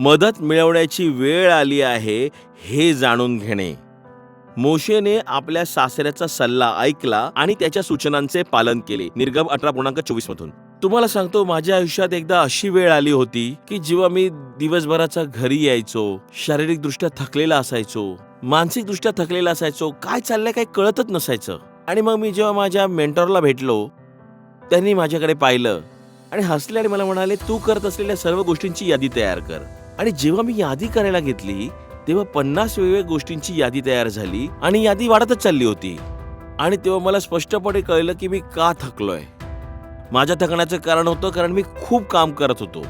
मदत मिळवण्याची वेळ आली आहे हे जाणून घेणे. मोशेने आपल्या सासऱ्याचा सल्ला ऐकला आणि त्याच्या सूचनांचे पालन केले. निर्गम अठरा पूर्णांक चोवीस मधून तुम्हाला सांगतो माझ्या आयुष्यात एकदा अशी वेळ आली होती की जेव्हा मी दिवसभराचा घरी यायचो शारीरिक दृष्ट्या थकलेला असायचो मानसिक दृष्ट्या थकलेला असायचो काय चाललंय काय कळतच नसायचं. आणि मग मी जेव्हा माझ्या मेंटॉरला भेटलो त्यांनी माझ्याकडे पाहिलं आणि हसले आणि मला म्हणाले तू करत असलेल्या सर्व गोष्टींची यादी तयार कर. आणि जेव्हा मी यादी करायला घेतली तेव्हा पन्नास वेगवेगळ्या गोष्टींची यादी तयार झाली आणि यादी वाढतच चालली होती. आणि तेव्हा मला स्पष्टपणे कळलं की मी का थकलोय. माझ्या थकण्याचं कारण होतं कारण मी खूप काम करत होतो.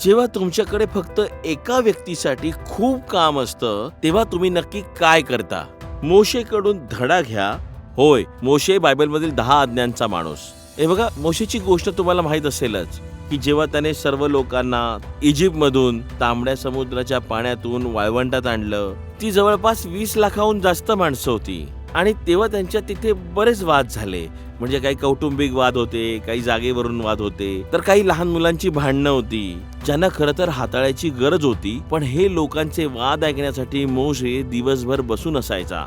जेव्हा तुमच्याकडे फक्त एका व्यक्तीसाठी खूप काम असतं तेव्हा तुम्ही नक्की काय करता? मोशेकडून धडा घ्या. होय मोशे बायबलमधील दहा आज्ञांचा माणूस. हे बघा मोशेची गोष्ट तुम्हाला माहीत असेलच. की जेव्हा त्याने सर्व लोकांना इजिप्तमधून तांबड्या समुद्राच्या पाण्यातून वाळवंटात आणलं ती जवळपास वीस लाखाहून जास्त माणसं होती. आणि तेव्हा त्यांच्या तिथे बरेच वाद झाले. म्हणजे काही कौटुंबिक वाद होते काही जागेवरून वाद होते. तर काही लहान मुलांची भांडणं होती ज्यांना खरं तर हाताळायची गरज होती. पण हे लोकांचे वाद ऐकण्यासाठी मोशे दिवसभर बसून असायचा.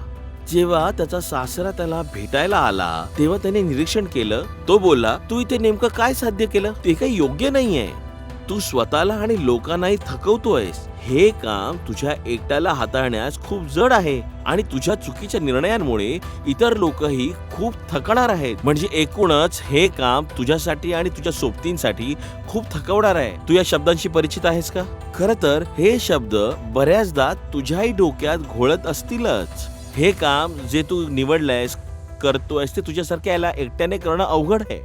जेव्हा त्याचा सासरा त्याला भेटायला आला तेव्हा त्याने निरीक्षण केलं. तो बोलला तू इथे नेमकं काय साध्य केलं? ते काही योग्य नाहीये. तू स्वतःला आणि लोकांनाही थकवतोयस. हे काम तुझ्या एकट्याला हाताळण्यास खूप जड आहे आणि तुझ्या चुकीच्या निर्णयांमुळे इतर लोकही खूप थकणार आहेत. म्हणजे एकूणच हे काम तुझ्यासाठी आणि तुझ्या सोबतींसाठी खूप थकवणार आहे. तू या शब्दांशी परिचित आहेस का? खर तर हे शब्द बऱ्याचदा तुझ्याही डोक्यात घोळत असतीलच. हे काम जे तू निवडलंयस करतोयस ते तुझ्यासारख्या याला एकट्याने करणं अवघड आहे.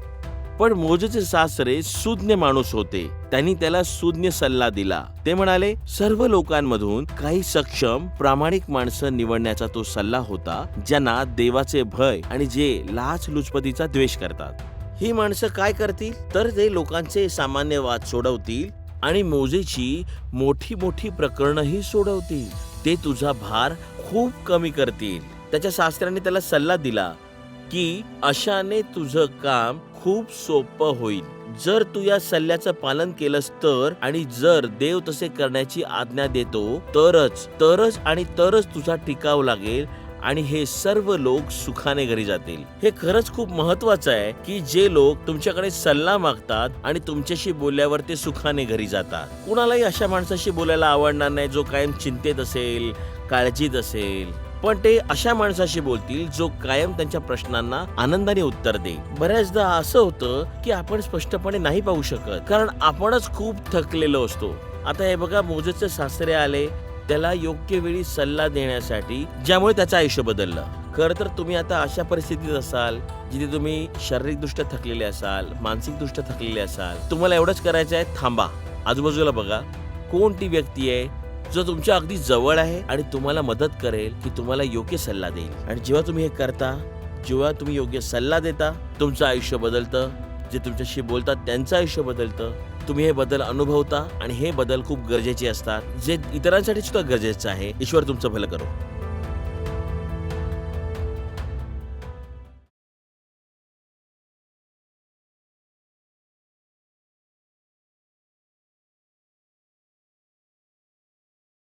पण मोजेचे सासरे सुज्ञ माणूस होते. त्यांनी त्याला सुज्ञ सल्ला दिला. ते म्हणाले सर्व लोकांमधून काही सक्षम प्रामाणिक माणसं निवडण्याचा तो सल्ला होता ज्यांना देवाचे भय आणि जे लाच लुचपतीचा द्वेष करतात. ही माणसं काय करतील? तर ते लोकांचे सामान्य वाद सोडवतील आणि मोजेची मोठी मोठी प्रकरणही सोडवतील. ते तुझा भार खूप कमी करतील. त्याच्या शास्त्राने त्याला सल्ला दिला की अशाने तुझं काम खूप सोपं होईल. जर तू या सल्ल्याचं पालन केलंस तर आणि जर देव तसे करण्याची आज्ञा देतो तरच तरच आणि तरच तुझा टिकाव लागेल आणि हे सर्व लोक सुखाने घरी जातील. हे खरंच खूप महत्वाचं आहे की जे लोक तुमच्याकडे सल्ला मागतात आणि तुमच्याशी बोलल्यावर ते सुखाने घरी जातात. कुणालाही अशा माणसाशी बोलायला आवडणार नाही जो कायम चिंतेत असेल काळजीत असेल. पण ते अशा माणसाशी बोलतील जो कायम त्यांच्या प्रश्नांना आनंदाने उत्तर देईल. बऱ्याचदा असं होतं की आपण स्पष्टपणे नाही पाहू शकत कारण आपणच खूप थकलेलो असतो. आता हे बघा मोजेचे सासरे आले त्याला योग्य वेळी सल्ला देण्यासाठी ज्यामुळे त्याचं आयुष्य बदललं. खरं तर तुम्ही आता अशा परिस्थितीत असाल जिथे तुम्ही शारीरिकदृष्ट्या थकलेले असाल मानसिकदृष्ट्या थकलेले असाल तुम्हाला एवढंच करायचं आहे थांबा. आजूबाजूला बघा कोण ती व्यक्ती आहे जो तुमच्या अगदी जवळ आहे आणि तुम्हाला मदत करेल की तुम्हाला योग्य सल्ला देईल. आणि जेव्हा तुम्ही हे करता जेव्हा तुम्ही योग्य सल्ला देता तुमचं आयुष्य बदलतं जे तुमच्याशी बोलतात त्यांचं आयुष्य बदलतं तुम्ही हे बदल अनुभवता आणि हे बदल खूप गरजेचे असतात. जे इतरांसाठी सुद्धा गरजेचं आहे. ईश्वर तुमचं भलं करो.